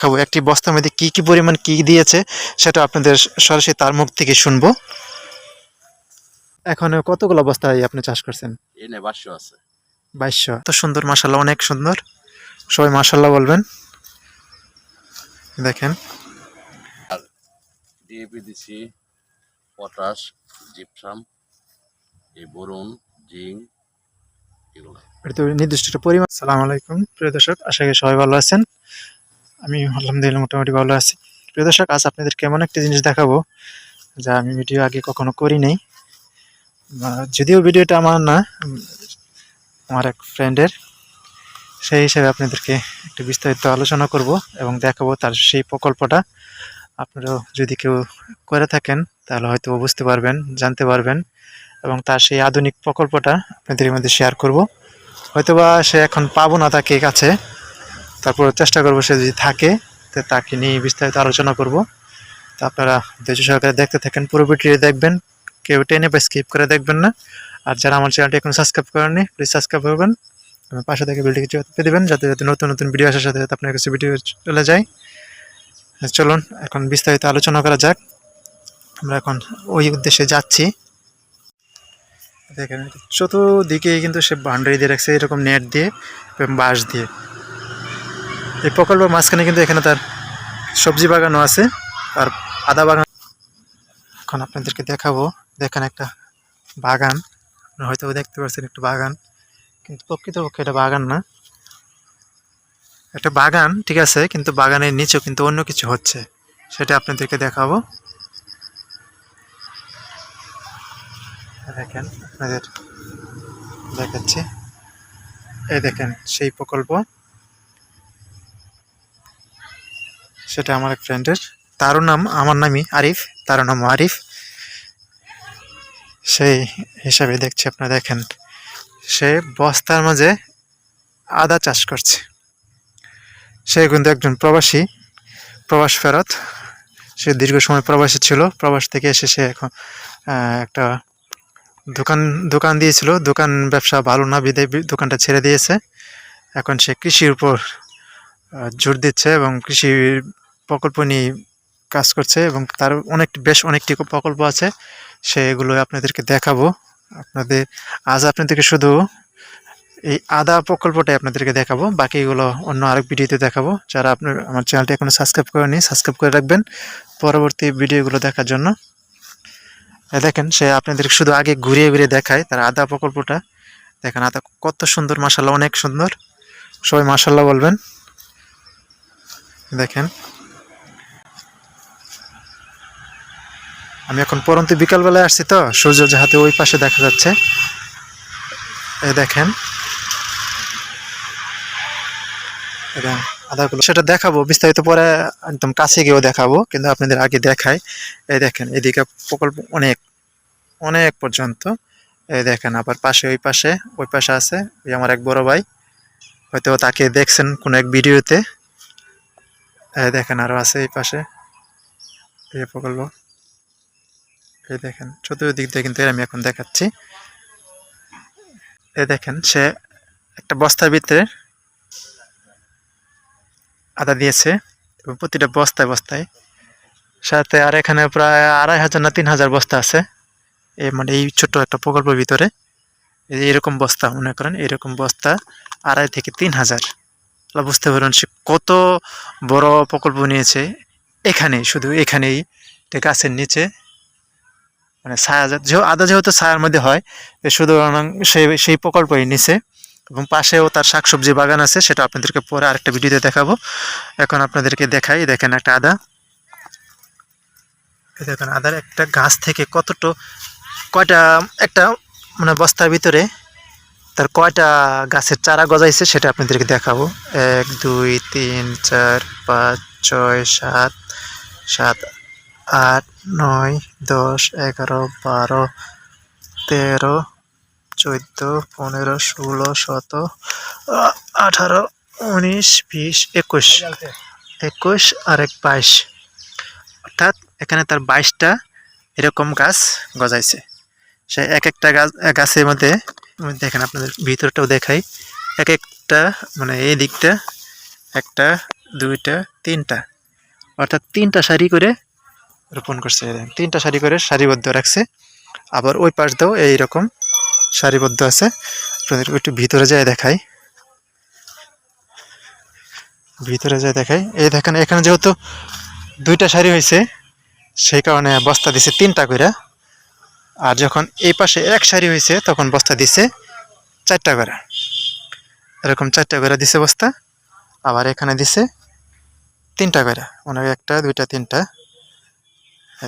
খাব। একটি বস্তার মধ্যে কি কি পরিমাণ কি দিয়েছে সেটা আপনাদের সরাসরি তার মুখ থেকে শুনব। এখন কতগুলো বস্তায় আপনি চাষ করছেন? আছে। বাইশশো। তো সুন্দর মাসাল্লাহ অনেক সুন্দর। সবাই মাসাল্লাহ বলবেন। দেখেন। ডিএপি দিছি পটাশ জিপসাম এই বরুণ জিং এগুলো। নির্দিষ্ট পরিমাণ। সালাম আলাইকুম প্রিয় দর্শক আশা করি সবাই ভালো আছেন। আমি আলহামদুলিল্লাহ মোটামুটি ভালো আছি। প্রিয় দর্শক, আজ আপনাদের কেমন একটা জিনিস দেখাবো যা আমি ভিডিও আগে কখনো করি নাই। যদিও ভিডিওটা আমার না আমার এক ফ্রেন্ডের, সেই হিসাবে আপনাদেরকে একটু বিস্তারিত আলোচনা করব এবং দেখাবো তার সেই প্রকল্পটা। আপনারাও যদি কেউ করে থাকেন, তাহলে হয়তো বুঝতে পারবেন, জানতে পারবেন এবং তার সেই আধুনিক প্রকল্পটা আপনাদের মধ্যে শেয়ার করব। হয়তোবা সে এখন পাবো না তাকে কাছে তারপর চেষ্টা করব সে যদি থাকে, তো তাকে নিয়ে বিস্তারিত আলোচনা করব। তো আপনারা ধৈর্য সহকারে দেখতে থাকেন, পুরো ভিডিও দেখবেন, কেউ টেনে বা স্কিপ করে দেখবেন না। আর যারা আমার চ্যানেলটি এখন সাবস্ক্রাইব করেননি প্লিজ সাবস্ক্রাইব করবেন। পাশে থেকে বিলটিকে চেপে দেবেন, যাতে যাতে নতুন নতুন ভিডিও আসার সাথে সাথে আপনার কাছে ভিডিও চলে যায়। চলুন, এখন বিস্তারিত আলোচনা করা যাক। আমরা এখন ওই উদ্দেশ্যে যাচ্ছি। দেখেন চতুর্দিকে কিন্তু সে বাউন্ডারি দিয়ে রাখছে, এরকম নেট দিয়ে বাঁশ দিয়ে। এই প্রকল্পের মাঝখানে কিন্তু এখানে তার সবজি বাগানও আছে, আর আদা বাগান। এখন আপনাদেরকে দেখাবো, দেখেন একটা বাগান। হয়তো দেখতে পাচ্ছেন একটা বাগান, কিন্তু প্রকৃতপক্ষে এটা বাগান না। একটা বাগান, ঠিক আছে, কিন্তু বাগানের নিচেও কিন্তু অন্য কিছু হচ্ছে, সেটা আপনাদেরকে দেখাবো। দেখেন, আপনাদের দেখাচ্ছি। এই দেখেন, সেই প্রকল্প। সেটা আমার এক ফ্রেন্ডের তারও নাম, আমার নামই আরিফ, তারও নাম আরিফ। সেই হিসাবে দেখছি আপনারা দেখেন, সে বস্তার মাঝে আদা চাষ করছে। সে কিন্তু একজন প্রবাসী, প্রবাস ফেরত। সে দীর্ঘ সময় প্রবাসী ছিল, প্রবাস থেকে এসে সে এখন একটা দোকান দোকান দিয়েছিল। দোকান ব্যবসা ভালো না, বিদায় দোকানটা ছেড়ে দিয়েছে। এখন সে কৃষির উপর জোর দিচ্ছে এবং কৃষি প্রকল্প নিয়ে কাজ করছে এবং তার অনেক, বেশ অনেকটি প্রকল্প আছে। সেগুলো আপনাদেরকে দেখাবো। আপনাদের, আজ আপনাদেরকে শুধু এই আদা প্রকল্পটাই আপনাদেরকে দেখাবো। বাকিগুলো অন্য আরেক ভিডিওতে দেখাবো। যারা আপনার, আমার চ্যানেলটি এখনও সাবস্ক্রাইব করেনি সাবস্ক্রাইব করে রাখবেন পরবর্তী ভিডিওগুলো দেখার জন্য। দেখেন, সে আপনাদের শুধু আগে ঘুরিয়ে ঘুরিয়ে দেখায় তার আদা প্রকল্পটা। দেখেন, আদা কত সুন্দর মাসাল্লাহ অনেক সুন্দর। সবাই মাসাল্লাহ বলবেন। দেখেন। আমি এখন পরন্ত বিকালবেলায় আসছি তো, সূর্য যাহাতে ওই পাশে দেখা যাচ্ছে। এই দেখেন। এটা আদাগুলো সেটা দেখাবো, বিস্তারিত পরে একদম কাছে গিয়েও দেখাবো, কিন্তু আপনাদের আগে দেখাই। এই দেখেন, এদিকে প্রকল্প অনেক অনেক পর্যন্ত। এই দেখেন, আবার পাশে ওই পাশে ওই পাশে আছে। ওই আমার এক বড় ভাই, হয়তো তাকে দেখছেন কোনো এক ভিডিওতে। দেখেন আরও আছে এই পাশে। এই প্রকল্প। এই দেখেন, চতুর্দিক দিয়ে কিন্তু আমি এখন দেখাচ্ছি। এ দেখেন, সে একটা বস্তার ভিতরে আদা দিয়েছে এবং প্রতিটা বস্তায় বস্তায়। সাথে আর এখানে প্রায় আড়াই হাজার না তিন হাজার বস্তা আছে। এই মানে এই ছোট্ট একটা প্রকল্পের ভিতরে। এরকম বস্তা, মনে করেন এরকম বস্তা আড়াই থেকে তিন হাজার। বুঝতে পারবেন সে কত বড় প্রকল্প নিয়েছে। এখানেই, শুধু এখানেই গাছের নিচে মানে ছায়া যেহেতু আদা যেহেতু ছায়ার মধ্যে হয় শুধু সেই সেই প্রকল্পই নিচে এবং পাশেও তার শাকসবজি বাগান আছে, সেটা আপনাদেরকে পরে আরেকটা ভিডিওতে দেখাবো। এখন আপনাদেরকে দেখাই, দেখেন একটা আদা। দেখেন আদার একটা গাছ থেকে কতটা কয়টা একটা মানে বস্তার ভিতরে তার কয়টা গাছের চারা গজাইছে সেটা আপনাদেরকে দেখাবো। এক, দুই, তিন, চার, পাঁচ, ছয়, সাত সাত, আট, নয়, দশ, এগারো, বারো, তেরো, চোদ্দ, পনেরো, ষোলো, সতেরো, আঠারো, উনিশ, বিশ, একুশ। একুশ আর এক বাইশ। অর্থাৎ এখানে তার বাইশটা এরকম গাছ গজাইছে। সে এক একটা গাছ গাছের মধ্যে আমি দেখেন আপনাদের ভিতরটাও দেখাই। এক একটা মানে এই দিকটা, একটা, দুইটা, তিনটা। অর্থাৎ তিনটা শাড়ি করে রোপণ করছে। তিনটা শাড়ি করে সারিবদ্ধ রাখছে। আবার ওই পাশ দিয়েও এইরকম সারিবদ্ধ আছে। আপনাদের একটু ভিতরে যায় দেখাই। ভিতরে যায় দেখাই। এই দেখেন, এখানে যেহেতু দুইটা শাড়ি হয়েছে, সেই কারণে বস্তা দিছে তিনটা করে আর যখন এই পাশে এক সারি হয়েছে, তখন বস্তা দিছে চারটা করে। এরকম চারটা করে দিছে বস্তা, আবার এখানে দিছে তিনটা করে। মানে একটা, দুইটা, তিনটা।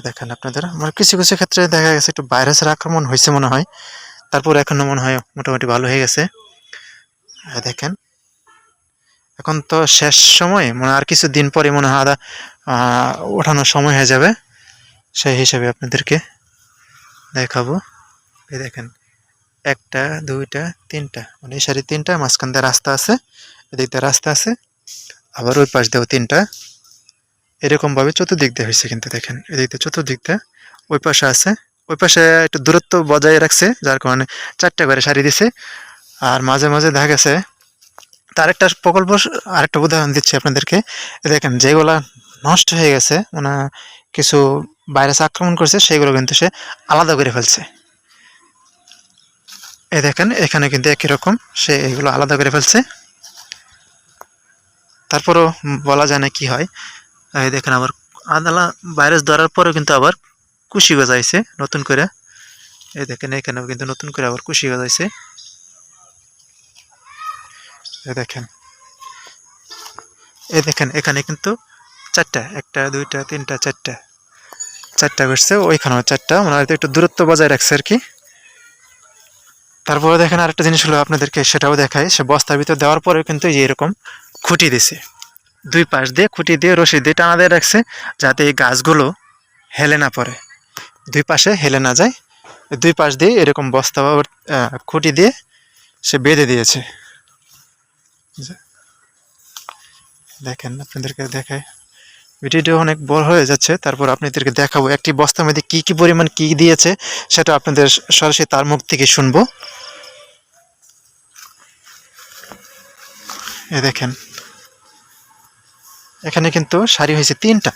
দেখেন আপনাদের আমার কিছু কিছু ক্ষেত্রে দেখা গেছে একটু ভাইরাসের আক্রমণ হয়েছে মনে হয়। তারপর এখনও মনে হয় মোটামুটি ভালো হয়ে গেছে। দেখেন, এখন তো শেষ সময় মানে আর কিছু দিন পরে মনে হয় আদা ওঠানোর সময় হয়ে যাবে। সেই হিসাবে আপনাদেরকে দেখাবো। এই দেখেন, একটা, দুইটা, তিনটা। মানে এই তিনটা, মাঝখান দিয়ে রাস্তা আছে, এদিক দিয়ে রাস্তা আছে, আবার ওই পাশ দিয়েও তিনটা। এরকমভাবে চতুর্দিক দিয়ে হয়েছে কিন্তু দেখেন, এদিক দিয়ে চতুর্দিক দিয়ে ওই পাশে আছে। ওই পাশে একটু দূরত্ব বজায় রাখছে, যার কারণে চারটা করে সারি দিছে। আর মাঝে মাঝে দেখা গেছে, তার একটা প্রকল্প, আরেকটা উদাহরণ দিচ্ছি আপনাদেরকে। দেখেন, যেগুলা নষ্ট হয়ে গেছে মানে কিছু ভাইরাস আক্রমণ করছে, সেগুলো কিন্তু সে আলাদা করে ফেলছে। এ দেখেন, এখানে কিন্তু একই রকম, সে এগুলো আলাদা করে ফেলছে। তারপরও বলা যায় না কি হয়। এই দেখেন, আবার আদালা ভাইরাস ধরার পরেও কিন্তু আবার কুশি গজাইছে নতুন করে। এই দেখেন, এখানেও কিন্তু নতুন করে আবার কুশি গজাইছে। এই দেখেন এই দেখেন, এখানে কিন্তু চারটা, একটা, দুইটা, তিনটা, চারটা। চারটা করছে, ওইখানেও চারটা। মানে হয়তো একটু দূরত্ব বজায় রাখছে আর কি। তারপরে দেখেন আরেকটা জিনিস হলো আপনাদেরকে, সেটাও দেখায় সে বস্তার ভিতর দেওয়ার পরেও কিন্তু এই এরকম খুঁটি দিছে। দুই পাশ দিয়ে খুঁটি দিয়ে, রশি দিয়ে টানা দিয়ে রাখছে, যাতে এই গাছগুলো হেলে না পড়ে। দুই পাশে হেলে না যায়। দুই পাশ দিয়ে এরকম বস্তা খুঁটি দিয়ে সে বেঁধে দিয়েছে। দেখেন, আপনাদেরকে দেখায় ভিডিওটা অনেক বড় হয়ে যাচ্ছে। তারপর আপনাদেরকে দেখাবো একটি বস্তার মধ্যে কী কী পরিমাণ কি দিয়েছে, সেটা আপনাদের সরাসরি তার মুখ থেকে শুনব। এ দেখেন, এখানে কিন্তু শাড়ি হয়েছে তিনটা।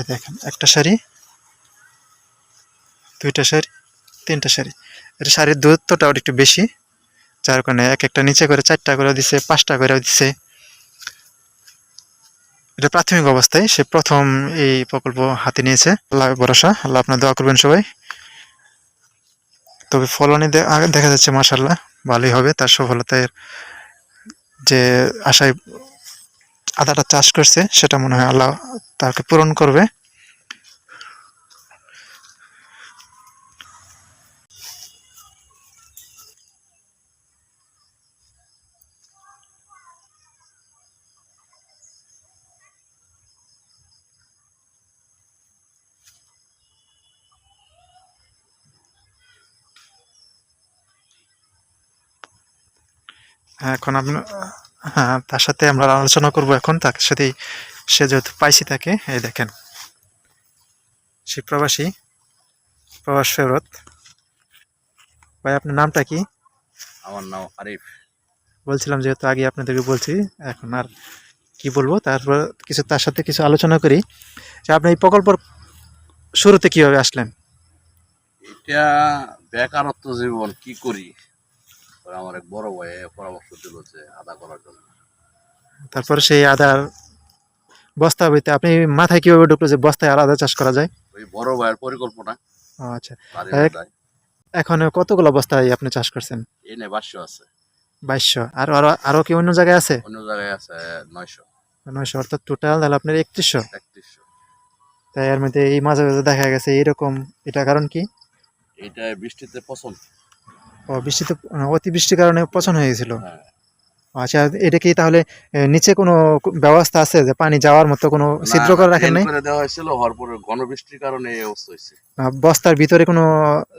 এ দেখেন, একটা শাড়ি, দুইটা শাড়ি, তিনটা শাড়ি। এটা শাড়ির দূরত্বটা ওর একটু বেশি, যার কারণে এক একটা নিচে করে চারটা করে দিছে, পাঁচটা করে দিছে। এটা প্রাথমিক অবস্থায়, সে প্রথম এই প্রকল্প হাতে নিয়েছে। আল্লাহ ভরসা, আল্লাহ আপনার দোয়া করবেন সবাই। তবে ফলনে দেখা যাচ্ছে মাসাল্লাহ ভালোই হবে। তার সফলতার যে আশায় আদাটা চাষ করছে, সেটা মনে হয় আল্লাহ তাকে পূরণ করবে। এখন আপনার হ্যাঁ তার সাথে আমরা আলোচনা করব এখন। তার সাথে সে যেহেতু পাইছি তাকে এই দেখেন। সে প্রবাসী প্রবাস ফেরত। ভাই আপনার নামটা কি? আমার নাম আরিফ। বলছিলাম যেহেতু আগে আপনাদেরকে বলছি এখন আর কি বলব? তারপর কিছু তার সাথে কিছু আলোচনা করি। যে আপনি এই প্রকল্পর শুরুতে কীভাবে আসলেন? এটা বেকারত্ব জীবন কি করি? পরে আমার এক বড় ভাই পরামর্শ দিল যে আদা করার জন্য। তারপরে সেই আদার বস্তা আপনি মাথায় কীভাবে ঢুকলো যে বস্তায় আলাদা চাষ করা যায়? ওই বড় ভাইয়ের পরিকল্পনা। আচ্ছা। এখন কতগুলো বস্তায় আপনি চাষ করছেন? এনে বাস্য আছে। বাইশশো। আর আরও আরও কি অন্য জায়গায় আছে? অন্য জায়গায় আছে নয়শো। নয়শো অর্থাৎ টোটাল তাহলে আপনার একত্রিশশো। একত্রিশশো। তাই এর মধ্যে এই মাঝে মাঝে দেখা গেছে এইরকম এটা কারণ কি? এটা বৃষ্টিতে পছন্দ ও বৃষ্টিতে অতিবৃষ্টির কারণে পচন হয়ে গেছিল। হ্যাঁ। আচ্ছা এটা কি তাহলে নিচে কোনো ব্যবস্থা আছে যে পানি যাওয়ার মতো কোনো ছিদ্র করে রাখেন নাই? করে দেওয়া হয়েছিল হওয়ার পরে কারণে এই অবস্থা হয়েছে। বস্তার ভিতরে কোনো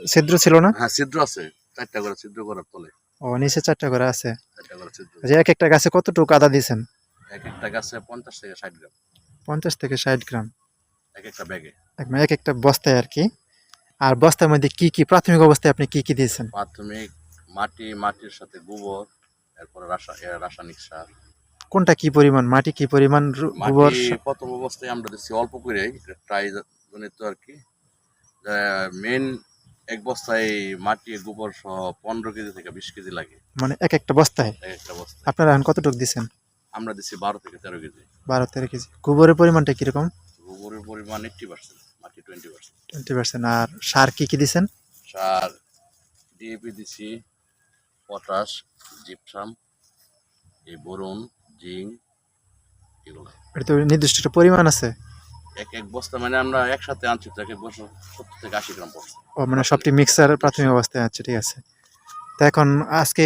ছিদ্র ছিল না? হ্যাঁ ছিদ্র আছে চারটা করে ছিদ্র করার তলে। ও নিচে চারটা করে আছে। চারটা করে ছিদ্র। যে এক একটা গাছে কতটুকু আদা দিয়েছেন? এক একটা গাছে পঞ্চাশ থেকে ষাট গ্রাম। পঞ্চাশ থেকে ষাট গ্রাম। এক একটা ব্যাগে। এক একটা বস্তায় আর কি। আর বস্তার মধ্যে কি কি প্রাথমিক অবস্থায় আপনি কি কি দিয়েছেন? প্রাথমিক মাটি মাটির সাথে গোবর এরপরে রাসায়নিক সার। কোনটা কি পরিমাণ মাটি কি পরিমাণ গোবর প্রথম অবস্থায় আমরা দিচ্ছি অল্প করে ট্রাই জনিত আর কি। মেন এক বস্তায় মাটি গোবর সহ পনেরো কেজি থেকে বিশ কেজি লাগে। মানে এক একটা বস্তায়? এক একটা বস্তায়। আপনারা এখন কতটুকু দিচ্ছেন? আমরা দিচ্ছি বারো থেকে তেরো কেজি। বারো তেরো কেজি। গোবরের পরিমাণটা কীরকম? গোবরের পরিমাণ এইট্টি পার্সেন্ট মাটি টোয়েন্টি পার্সেন্ট টোয়েন্টি পার্সেন্ট আর সার কি কি দিচ্ছেন সার ডিএপি দিছি পটাশ জিপসাম এই বোরন জিঙ্ক এগুলো। এটা তো নির্দিষ্ট একটা পরিমাণ আছে। এক এক বস্তা মানে আমরা একসাথে আনছি তো এক এক বছর সত্তর থেকে আশি গ্রাম পড়ছে। ও মানে সবটি মিক্সার প্রাথমিক অবস্থায় আছে ঠিক আছে। তা এখন আজকে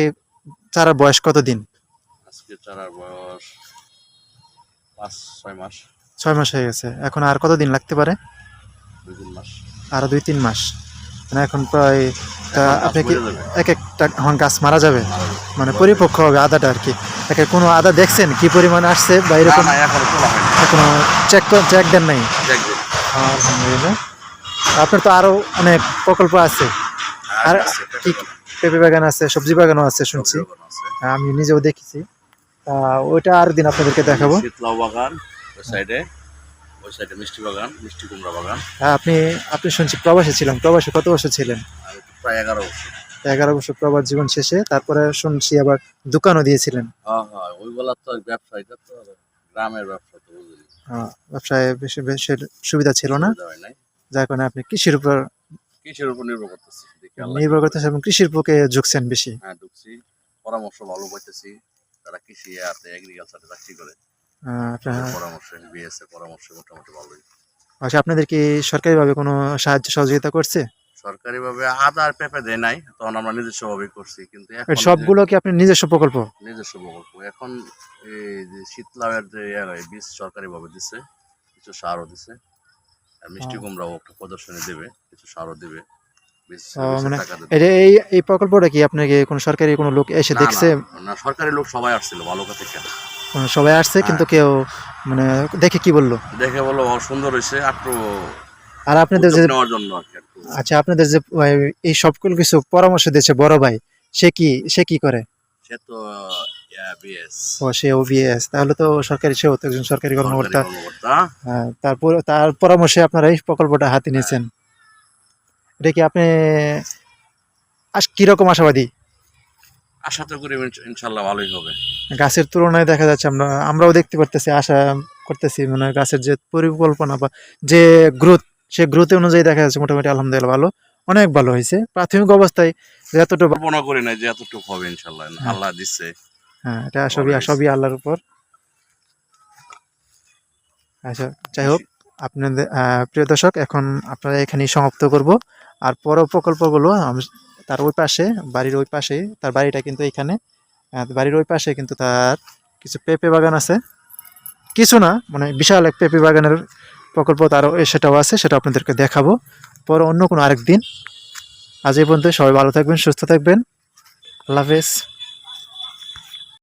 বয়স কত দিন? আজকে চারার বয়স পাঁচ ছয় মাস। ছয় মাস হয়ে গেছে। এখন আর কত দিন লাগতে পারে? আরও দুই তিন মাস। মানে এখন প্রায় আপনি কি এক একটা এখন গাছ মারা যাবে? মানে পরিপক্ক হবে আদাটা আর কি। একে কোনো আদা দেখছেন? কি পরিমাণ আসছে বা এরকম? এখনও চেক চেক দেন নাই? আলহামদুলিল্লাহ আপনার তো আরও অনেক প্রকল্প আছে। আর আর কি পেঁপে বাগান আছে সবজি বাগানও আছে শুনছি। আমি নিজেও দেখেছি। ওইটা আর দিন আপনাদেরকে দেখাবো। বাগান সাইডে ওই সাইডে মিষ্টি বাগান মিষ্টি কুমড়া বাগান। হ্যাঁ, আপনি আপনি শুনছি প্রবাসে ছিলাম প্রবাসে কত বছর ছিলেন? প্রায় এগারো বছর। এগারো বছর প্রবাস জীবন শেষে তারপরে শুনছি আবার দোকানও দিয়েছিলেন। হ্যাঁ হ্যাঁ ওইগুলা তো ব্যবসা এটা তো গ্রামের ব্যবসা তো বুঝলি। আহ, ব্যবসায় বেশি বেশি সুবিধা ছিল না। হয় যার কারণে আপনি কৃষির উপর কিসের উপর নির্ভর করতেছি নির্ভর কি করে। করতেছেন এবং কৃষির বুকে ঝুঁকছেন বেশি। হ্যাঁ ঢুকছি পরামর্শ ভালো পাইতেছি তারা কৃষি আছে এগ্রিকালচারে চাকরি করে। পরামর্শ বিএসএ পরামর্শ মোটামুটি ভালোই। আচ্ছা আপনাদের কি সরকারিভাবে কোনো সাহায্য সহযোগিতা করছে? সরকারি ভাবে আদা আর দেয় নাই তখন আমরা নিজস্বভাবে করছি কিন্তু সবগুলো কি আপনার নিজস্ব প্রকল্প? নিজস্ব প্রকল্প। এখন এই যে শীতলাওয়ের যে বীজ সরকারি ভাবে দিছে কিছু সারও দিছে আর মিষ্টি। কুমড়াও একটা প্রদর্শনী দেবে কিছু সারও দিবে মানে। এই এই প্রকল্পটা কি আপনাকে কোনো সরকারি কোনো লোক এসে দেখছে? না, সরকারি লোক সবাই আসছিল ভালো কোনো সবাই আসছে কিন্তু কেউ মানে দেখে কি বলল? দেখে বলল সুন্দর হয়েছে একটু আর আপনাদের যে আচ্ছা আপনাদের যে এই সবগুলো কিছু পরামর্শ দিয়েছে বড় ভাই সে কি সে কি করে? সে তো ও সে ওবিএস তাহলে তো সরকারি সেও তো একজন সরকারি কর্মকর্তা। হ্যাঁ, তারপর তার পরামর্শে আপনারা এই প্রকল্পটা হাতে নিয়েছেন। এটা কি আপনি আস কীরকম আশাবাদী? আশা তো করি ইনশাল্লাহ ভালোই হবে। গাছের তুলনায় দেখা যাচ্ছে আমরা আমরাও দেখতে পারতেছি আশা করতেছি মানে গাছের যে পরিকল্পনা বা যে গ্রোথ সে গ্রোথ অনুযায়ী দেখা যাচ্ছে মোটামুটি আলহামদুলিল্লাহ ভালো অনেক ভালো হয়েছে। প্রাথমিক অবস্থায় যতটুকু কল্পনা করি না যে এতটুকু হবে ইনশাল্লাহ। আল্লাহ দিচ্ছে হ্যাঁ এটা সবই সবই আল্লাহর উপর। আচ্ছা যাই হোক আপনাদের প্রিয় দর্শক এখন আপনারা এখানেই সমাপ্ত করব। আর পর প্রকল্পগুলো আম- তার ওই পাশে, বাড়ির ওই পাশে, তার বাড়িটা কিন্তু এখানে। বাড়ির ওই পাশে কিন্তু তার কিছু পেঁপে বাগান আছে। কিছু না মানে বিশাল এক পেঁপে বাগানের প্রকল্প তারও সেটাও আছে, সেটা আপনাদেরকে দেখাবো। পরে অন্য কোনো আরেক দিন আজ এই পর্যন্ত সবাই ভালো থাকবেন, সুস্থ থাকবেন। আল্লাহ হাফেজ।